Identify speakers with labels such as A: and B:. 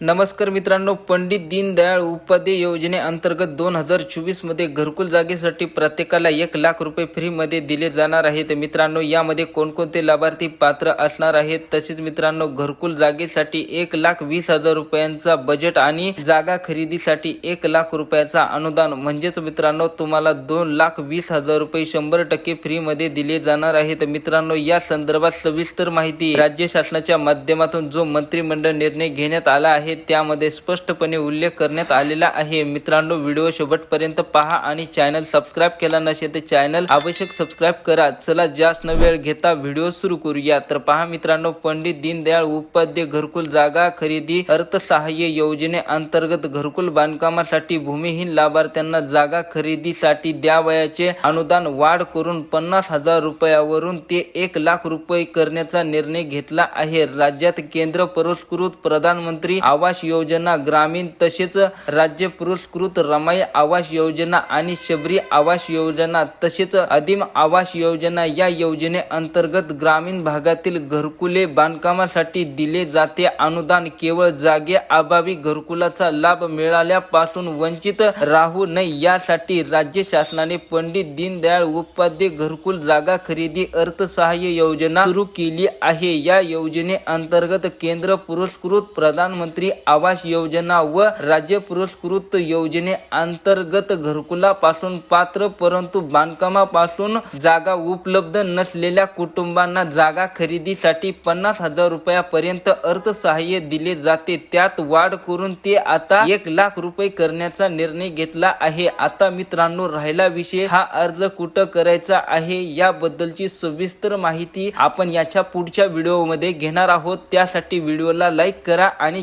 A: नमस्कार मित्रांनो पंडित दीनदयाळ उपाध्याय योजनेअंतर्गत दोन हजार चोवीसमध्ये घरकुल जागेसाठी प्रत्येकाला एक लाख रुपये फ्रीमध्ये दिले जाणार आहेत. मित्रांनो यामध्ये कोणकोणते लाभार्थी पात्र असणार आहेत? तसेच मित्रांनो घरकुल जागेसाठी एक लाख वीस हजार रुपयांचा बजेट आणि जागा खरेदीसाठी एक लाख रुपयाचा अनुदान. म्हणजेच मित्रांनो तुम्हाला दोन लाख वीस हजार रुपये शंभर टक्के फ्रीमध्ये दिले जाणार आहेत. मित्रांनो या संदर्भात सविस्तर माहिती राज्य शासनाच्या माध्यमातून जो मंत्रिमंडळ निर्णय घेण्यात आला आहे त्यामध्ये स्पष्टपणे उल्लेख करण्यात आलेला आहे. मित्रांनो व्हिडिओ शेवटपर्यंत पहा आणि चॅनल सबस्क्राईब केला नसेल तर चॅनल आवश्यक सबस्क्राईब करा. चला जास्त न वेळ घेता व्हिडिओ सुरू करूया. तर पहा मित्रांनो पंडित दीनदयाळ उपाध्याय घरकुल जागा खरेदी अर्थसहाय्य योजनेअंतर्गत घरकुल बांधकामासाठी भूमिहीन लाभार्थ्यांना जागा खरेदीसाठी द्यावयाचे अनुदान वाढ करून पन्नास हजार रुपयावरून ते एक लाख रुपये करण्याचा निर्णय घेतला आहे. राज्यात केंद्र पुरस्कृत प्रधानमंत्री आवास आवास योजना ग्रामीण तसेच राज्य पुरस्कृत रमाई आवास योजना आणि शबरी आवास योजना तसेच अधिम आवास योजना या योजनेअंतर्गत ग्रामीण भागातील घरकुले बांधकामासाठी दिले जाते. अनुदान केवळ जागे अभावी घरकुलाचा लाभ मिळाल्यापासून वंचित राहू नये. यासाठी राज्य शासनाने पंडित दीनदयाळ उपाध्याय घरकुल जागा खरेदी अर्थसहाय्य योजना सुरू केली आहे. या योजनेअंतर्गत केंद्र पुरस्कृत प्रधानमंत्री आवास योजना व राज्य पुरस्कृत योजने अंतर्गत घरकुलापासून पात्र परंतु बांधकामापासून जागा उपलब्ध नसलेल्या कुटुंबांना जागा खरेदीसाठी पन्नास हजार रुपयापर्यंत अर्थसहाय्य दिले जाते. त्यात वाढ करून ते आता एक लाख रुपये करण्याचा निर्णय घेतला आहे. आता मित्रांनो राहिला विषय. हा अर्ज कुठं करायचा आहे याबद्दलची सविस्तर माहिती आपण याच्या पुढच्या व्हिडिओमध्ये घेणार आहोत. त्यासाठी व्हिडिओला लाईक करा आणि